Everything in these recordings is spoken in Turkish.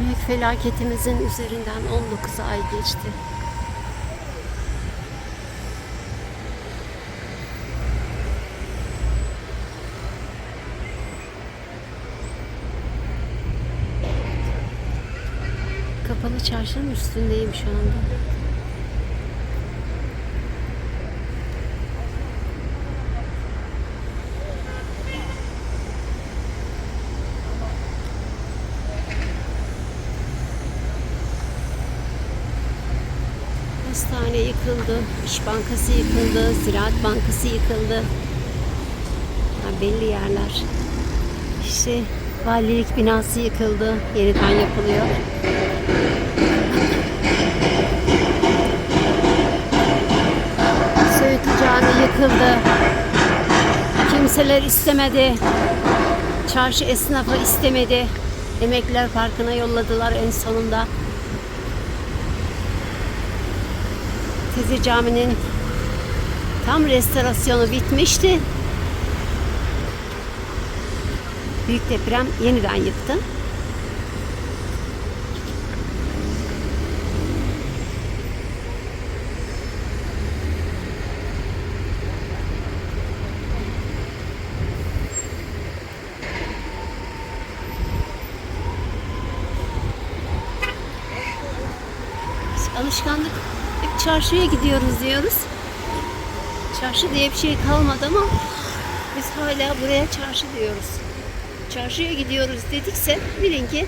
Büyük felaketimizin üzerinden 19 ay geçti. Kapalı çarşının üstündeyim şu anda. Yıkıldı, İş Bankası yıkıldı, Ziraat Bankası yıkıldı. Ha, belli yerler. İşte valilik binası yıkıldı, yeniden yapılıyor. Söğütlü Cami yıkıldı. Kimseler istemedi. Çarşı esnafı istemedi. Emekliler Parkı'na yolladılar en sonunda. Tezi Cami'nin tam restorasyonu bitmişti. Büyük deprem yeniden yıktı. Alışkanlık çarşıya gidiyoruz diyoruz. Çarşı diye bir şey kalmadı ama biz hala buraya çarşı diyoruz. Çarşıya gidiyoruz dedikse bilin ki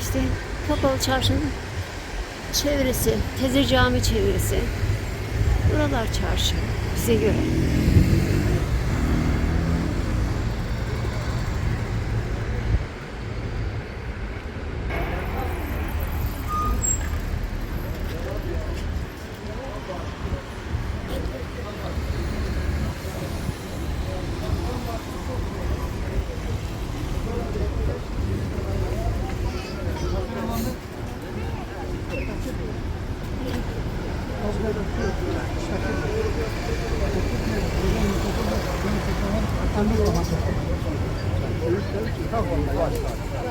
işte kapalı çarşının çevresi, Teze Cami çevresi. Buralar çarşı bize göre.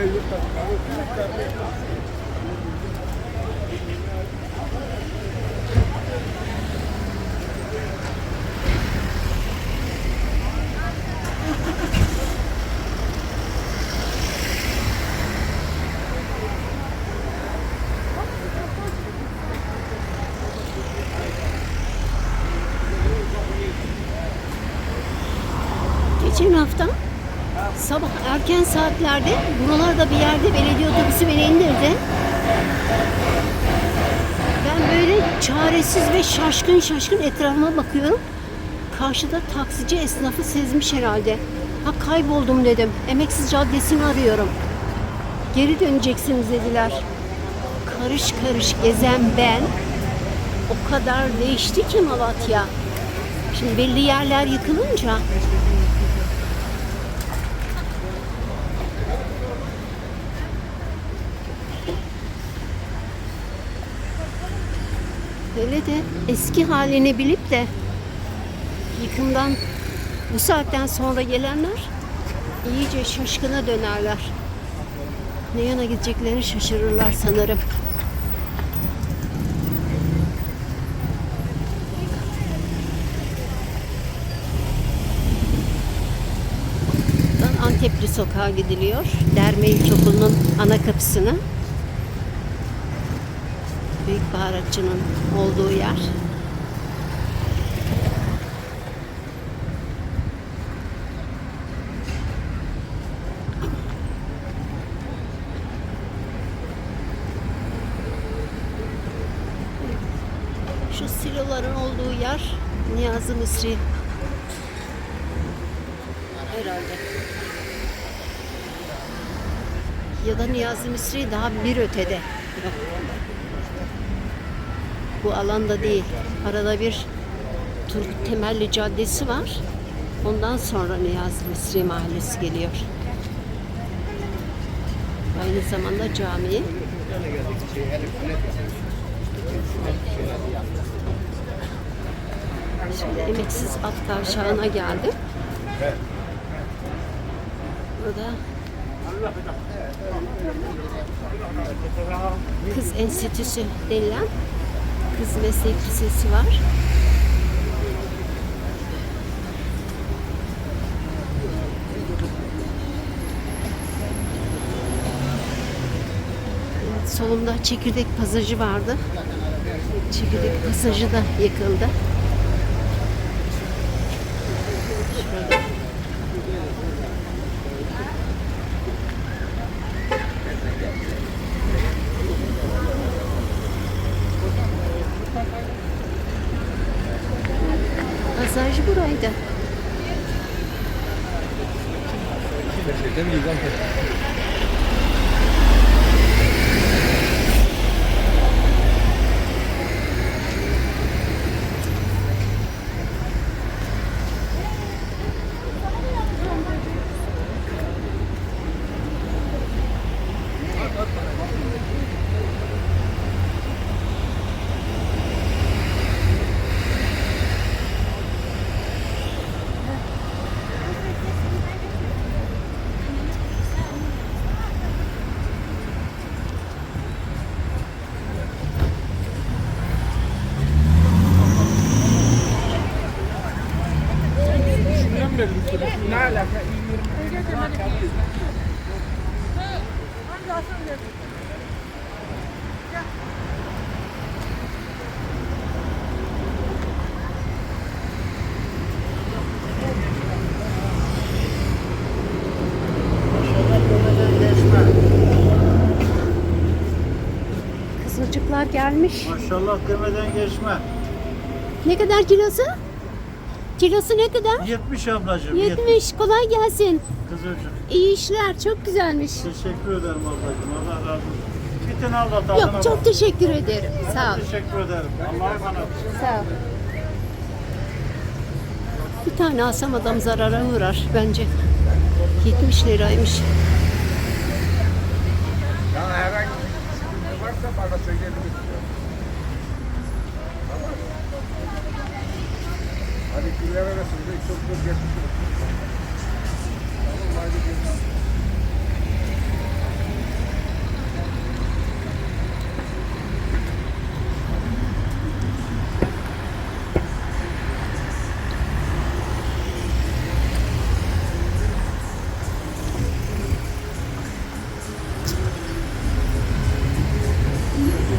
hafta sabah erken saatlerde buralarda bir yerde belediye otobüsü beni indirdi. Ben böyle çaresiz ve şaşkın şaşkın etrafıma bakıyorum. Karşıda taksici esnafı sezmiş herhalde. Ha kayboldum dedim. Emeksiz Caddesi'ni arıyorum. Geri döneceksiniz dediler. Karış karış gezen ben. O kadar değişti ki Malatya. Şimdi belli yerler yıkılınca Hele de eski halini bilip de yıkımdan bu saatten sonra gelenler iyice şaşkına dönerler. Ne yana gideceklerini şaşırırlar sanırım. Antepli sokağa gidiliyor. Derme İlkokulu'nun ana kapısına. Büyük baharatçının olduğu yer. Şu siloların olduğu yer Niyazi Mısri herhalde. Ya da Niyazi Misri daha bir ötede. Bu alanda değil. Arada bir Turgut Temelli Caddesi var. Ondan sonra Niyazi Misri Mahallesi geliyor. Aynı zamanda cami. Şimdi emeksiz at kavşağına geldim. Burada Kız Enstitüsü denilen kız meslek lisesi var. Solumda çekirdek pasajı vardı. Çekirdek pasajı da yıkıldı. Ne gelmiş. Maşallah demeden geçme. Ne kadar kilosu? Kilosu ne kadar? 70 ablacığım. 70. Kolay gelsin. Kızılcık. İyi işler. Çok güzelmiş. Teşekkür ederim ablacığım. Allah razı olsun. Bir tane al da tadına Yok çok bak. teşekkür ederim. Sağ ol. Teşekkür ederim. Allah'a emanet. Sağ ol. Bir tane alsam adam zarara uğrar bence. 70 liraymış. Ya herhangi bir varsa bana söyleyebilirsin. Tamam. Kimler arasında çok çok geçmiş Tamam hadi görüşürüz.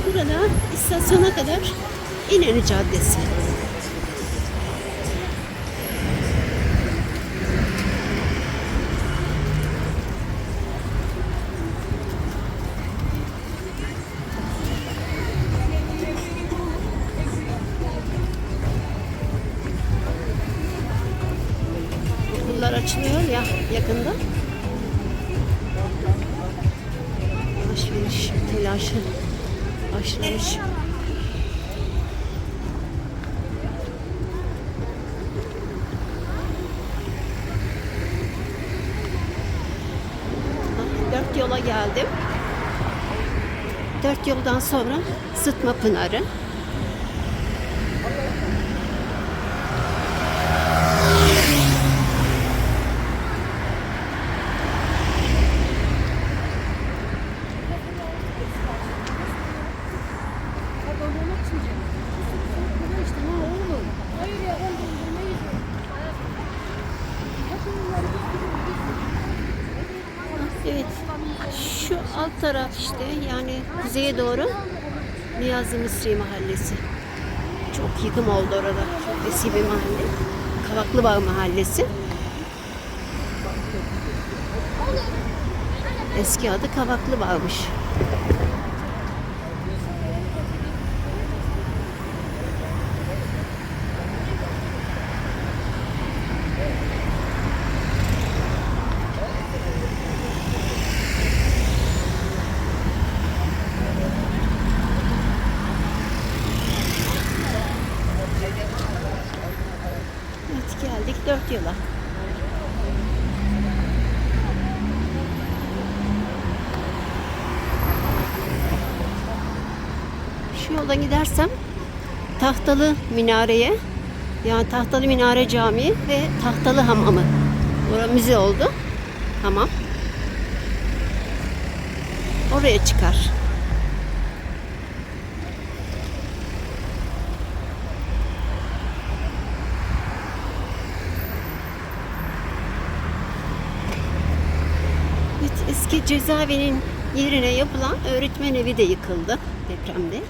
Burada istasyona kadar İnönü Caddesi. Açılıyor ya yakında. Alışveriş telaşı başlamış. Ah, Dört yola geldim. Dört yoldan sonra Sıtma Pınarı. Evet. Taraf işte yani kuzeye doğru Niyazi Misri Mahallesi. Çok yıkım oldu orada. Çok eski bir mahalle. Kavaklıbağ Mahallesi. Eski adı Kavaklıbağ'mış. Gidiyorlar. Şu yoldan gidersem Tahtalı Minare'ye yani Tahtalı Minare Camii ve Tahtalı Hamamı. Orada müze oldu. Hamam. Oraya çıkar. Evet, eski cezaevinin yerine yapılan öğretmen evi de yıkıldı depremde.